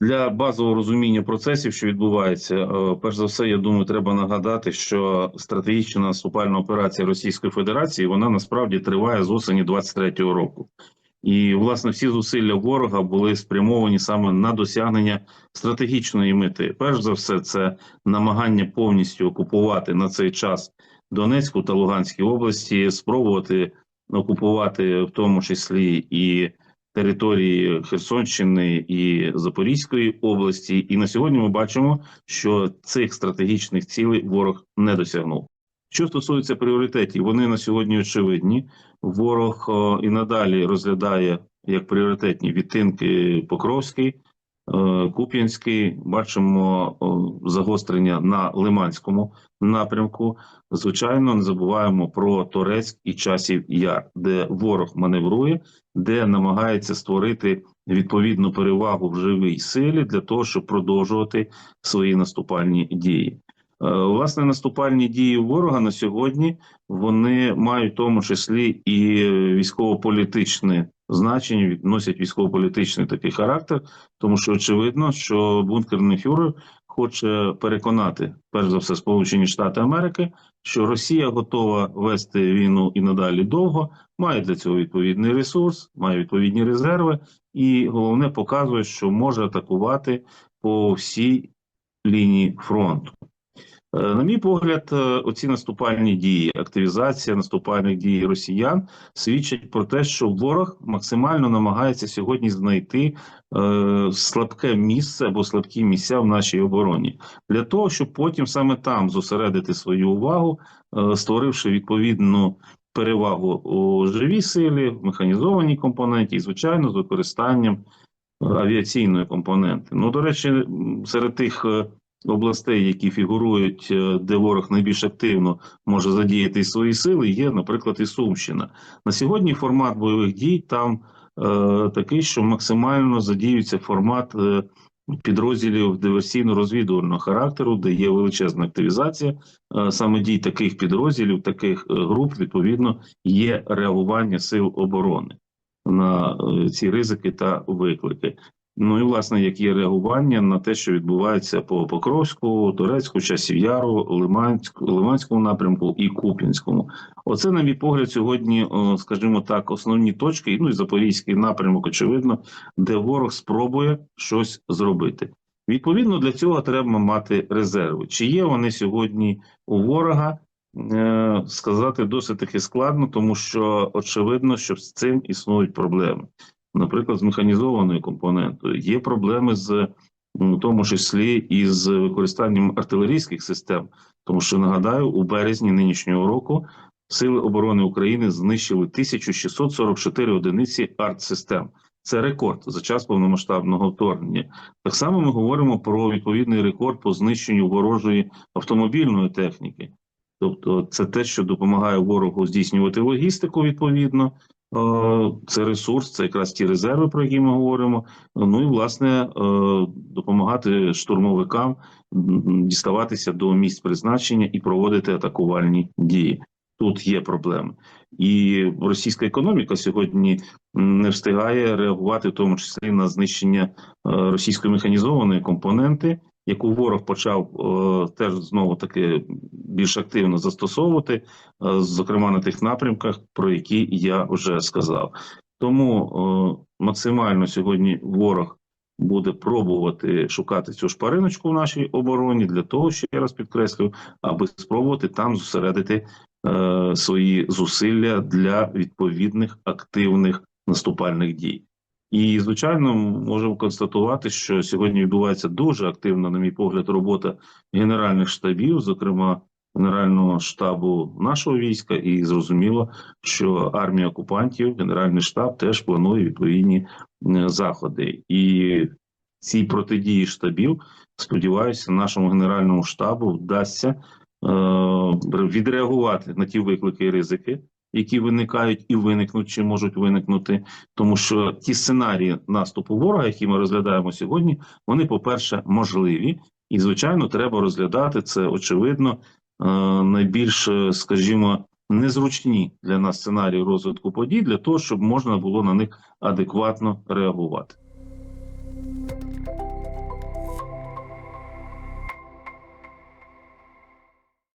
Для базового розуміння процесів, що відбувається, е, перш за все, я думаю, треба нагадати, що стратегічна наступальна операція Російської Федерації вона насправді триває з осені 23-го року. І власне всі зусилля ворога були спрямовані саме на досягнення стратегічної мети. Перш за все, це намагання повністю окупувати на цей час Донецьку та Луганській області, спробувати окупувати в тому числі і території Херсонщини і Запорізької області. І на сьогодні ми бачимо, що цих стратегічних цілей ворог не досягнув. Що стосується пріоритетів, вони на сьогодні очевидні. Ворог о, і надалі розглядає як пріоритетні відтинки Покровський, е, Куп'янський. Бачимо загострення на Лиманському напрямку. Звичайно, не забуваємо про Торецьк і часів Яр, де ворог маневрує, де намагається створити відповідну перевагу в живій силі для того, щоб продовжувати свої наступальні дії. Е, Власне, наступальні дії ворога на сьогодні вони мають в тому числі і військово-політичне значення, відносять військово-політичний такий характер, тому що очевидно, що бункерний фюрер хоче переконати перш за все Сполучені Штати Америки, що Росія готова вести війну і надалі довго, має для цього відповідний ресурс, має відповідні резерви, і головне показує, що може атакувати по всій лінії фронту. Е, На мій погляд, е, оці наступальні дії, активізація наступальних дій росіян свідчать про те, що ворог максимально намагається сьогодні знайти е, слабке місце або слабкі місця в нашій обороні для того, щоб потім саме там зосередити свою увагу, створивши відповідну перевагу у живій силі, в механізованій компоненті, і звичайно, з використанням авіаційної компоненти. Ну, до речі, серед тих областей, які фігурують, е, де ворог найбільш активно може задіяти свої сили, є, наприклад, і Сумщина. На сьогодні формат бойових дій там е, такий, що максимально задіюється формат е, підрозділів диверсійно-розвідувального характеру, де є величезна активізація. Е, саме дій таких підрозділів, таких е, груп, відповідно, є реагування сил оборони на ці ризики та виклики. Ну і власне, як є реагування на те, що відбувається по Покровську, Турецьку, Часів Яру, Лиманську, Лиманському напрямку і Куп'янському. Оце, на мій погляд, сьогодні, скажімо так, основні точки. Ну і Запорізький напрямок, очевидно, де ворог спробує щось зробити. Відповідно, для цього треба мати резерви. Чи є вони сьогодні у ворога? Е, сказати досить таки складно, тому що очевидно, що з цим існують проблеми наприклад, з механізованою компонентою. Є проблеми з м, у тому числі і з використанням артилерійських систем, тому що нагадаю, у березні нинішнього року Сили оборони України знищили 1644 одиниці артсистем. Це рекорд за час повномасштабного вторгнення. Так само ми говоримо про відповідний рекорд по знищенню ворожої автомобільної техніки. Тобто, це те, що допомагає ворогу здійснювати логістику відповідно, Це ресурс, це якраз ті резерви, про які ми говоримо. Ну і власне е, допомагати штурмовикам діставатися до місць призначення і проводити атакувальні дії. Тут є проблеми, і російська економіка сьогодні не встигає реагувати, в тому числі на знищення е, російської механізованої компоненти, яку ворог почав е, теж знову таки більш активно застосовувати, е, зокрема на тих напрямках, про які я вже сказав. Тому е, максимально сьогодні ворог буде пробувати шукати цю шпариночку в нашій обороні для того, ще раз підкреслю, аби спробувати там зосередити е, свої зусилля для відповідних активних наступальних дій. І, звичайно, можемо констатувати, що сьогодні відбувається дуже активна, на мій погляд, робота генеральних штабів, зокрема Генерального штабу нашого війська, і зрозуміло, що армія окупантів, Генеральний штаб теж планує відповідні е, заходи. І цій протидії штабів, сподіваюся, нашому генеральному штабу вдасться е, відреагувати на ті виклики і ризики, які виникають і виникнуть, чи можуть виникнути, тому що ті сценарії наступу ворога, які ми розглядаємо сьогодні, вони, по-перше, можливі, і звичайно, треба розглядати це очевидно найбільш, е, скажімо, незручні для нас сценарії розвитку подій для того, щоб можна було на них адекватно реагувати.